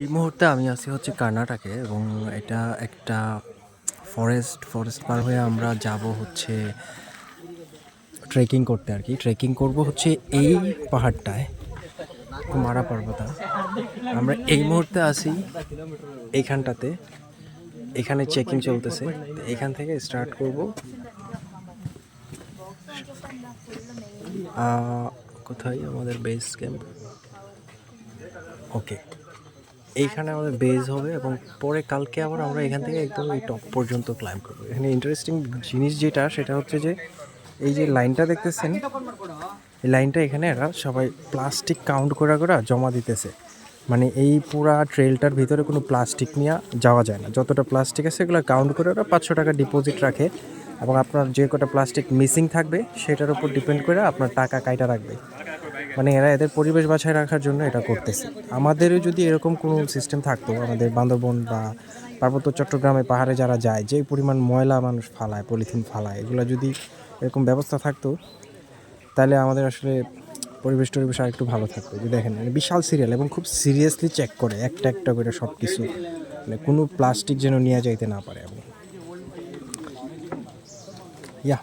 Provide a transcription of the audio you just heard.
এই মুহূর্তে আমি আছি হচ্ছে কর্ণাটকে এবং এটা একটা ফরেস্ট ফরেস্ট পার হয়ে আমরা যাব হচ্ছে ট্রেকিং করতে আর কি। ট্রেকিং করব হচ্ছে এই পাহাড়টায়, কুমারা পর্বতা। আমরা এই মুহূর্তে আছি এইখানটাতে। এখানে চেকিং চলতেছে। এখান থেকে স্টার্ট করব। কোথায়? আমাদের বেস ক্যাম্প ওকে এইখানে আমাদের বেজ হবে এবং পরে কালকে আবার আমরা এখান থেকে একদম এই টপ পর্যন্ত ক্লাইম্ব করব। এখানে ইন্টারেস্টিং জিনিস যেটা, সেটা হচ্ছে যে এই যে লাইনটা দেখতেছেন, এই লাইনটা এখানে এরা সবাই প্লাস্টিক কাউন্ট করা করা জমা দিতেছে। মানে এই পুরা ট্রেলটার ভিতরে কোনো প্লাস্টিক নিয়ে যাওয়া যায় না। যতটা প্লাস্টিক আছে সেগুলো কাউন্ট করে ওরা পাঁচশো টাকা ডিপোজিট রাখে এবং আপনার যে কটা প্লাস্টিক মিসিং থাকবে, সেটার উপর ডিপেন্ড করে আপনার টাকা কাইটা রাখবে। মানে এরা এদের পরিবেশ বাঁচায় রাখার জন্য এটা করতেছে। আমাদেরও যদি এরকম কোনো সিস্টেম থাকতো, আমাদের বান্দরবন বা পার্বত্য চট্টগ্রামে পাহাড়ে যারা যায় যে পরিমাণ ময়লা মানুষ ফালায়, পলিথিন ফালায়, এগুলো যদি এরকম ব্যবস্থা থাকতো, তাহলে আমাদের আসলে পরিবেশ টরিবেশ আর একটু ভালো থাকতো। যে দেখেন মানে বিশাল সিরিয়াল এবং খুব সিরিয়াসলি চেক করে, একটা একটা করে সব কিছু মানে কোনো প্লাস্টিক যেন নিয়ে যাইতে না পারে এবং ইয়া